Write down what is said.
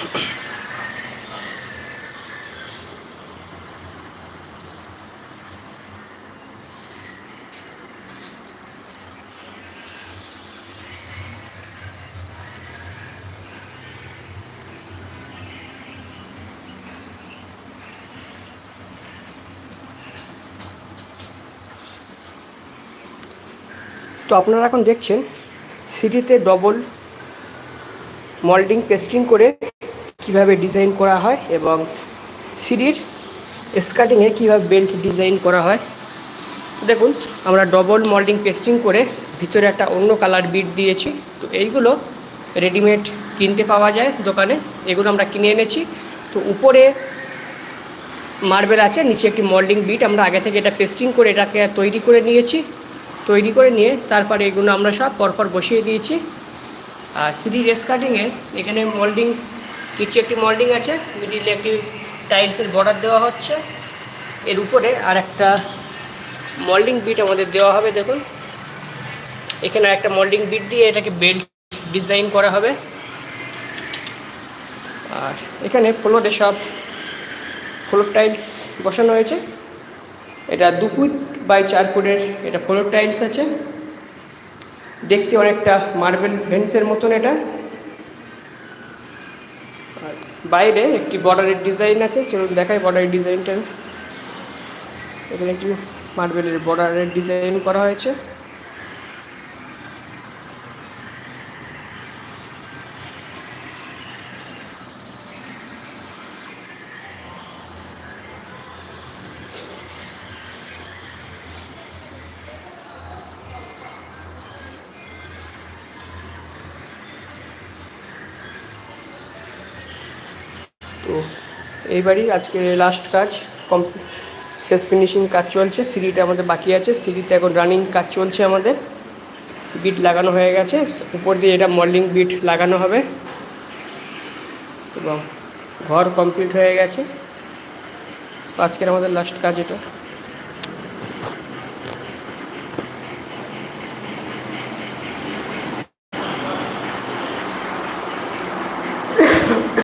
তো আপনারা এখন দেখছেন সিটিতে ডবল মল্ডিং পেস্টিং করে কীভাবে ডিজাইন করা হয় এবং সিঁড়ির স্কার্টিংয়ে কীভাবে বেল্ট ডিজাইন করা হয়। দেখুন, আমরা ডবল মল্ডিং পেস্টিং করে ভিতরে একটা অন্য কালার বিট দিয়েছি। তো এইগুলো রেডিমেড কিনতে পাওয়া যায় দোকানে। এগুলো আমরা কিনে এনেছি। তো উপরে মার্বেল আছে, নিচে একটি মল্ডিং বিট আমরা আগে থেকে এটা পেস্টিং করে এটাকে তৈরি করে নিয়েছি। তৈরি করে নিয়ে তারপরে এগুলো আমরা সব পরপর বসিয়ে দিয়েছি। আর সিঁড়ি রেস কাটিংয়ে এখানে মল্ডিং নিচে একটি মল্ডিং আছে মিডিলে একটি টাইলসের বর্ডার দেওয়া হচ্ছে। এর উপরে আর একটা মল্ডিং বিট আমাদের দেওয়া হবে, দেখুন। এখানে একটা মল্ডিং বিট দিয়ে এটাকে বেল্ট ডিজাইন করা হবে। আর এখানে ফ্লোরে সব ফ্লোর টাইলস বসানো হয়েছে। এটা দু ফুট বাই চার ফুটের এটা ফ্লোর টাইলস আছে। দেখতে অনেকটা মার্বেল ভেন্সের মতন এটা। বাইরে একটি বর্ডারের ডিজাইন আছে, চলুন দেখাই বর্ডারের ডিজাইনটা এখানে একটি মার্বেলের বর্ডারের ডিজাইন করা হয়েছে। তো এই বাড়ির আজকে লাস্ট কাজ, কম শেষ ফিনিশিং কাজ চলছে, সিঁড়িটা আমাদের বাকি আছে, সিঁড়িতে এখন রানিং কাজ চলছে আমাদের। বিট লাগানো হয়ে গেছে, উপর দিয়ে এটা মল্ডিং বিট লাগানো হবে। এবং ঘর কমপ্লিট হয়ে গেছে। আজকের আমাদের লাস্ট কাজ এটা।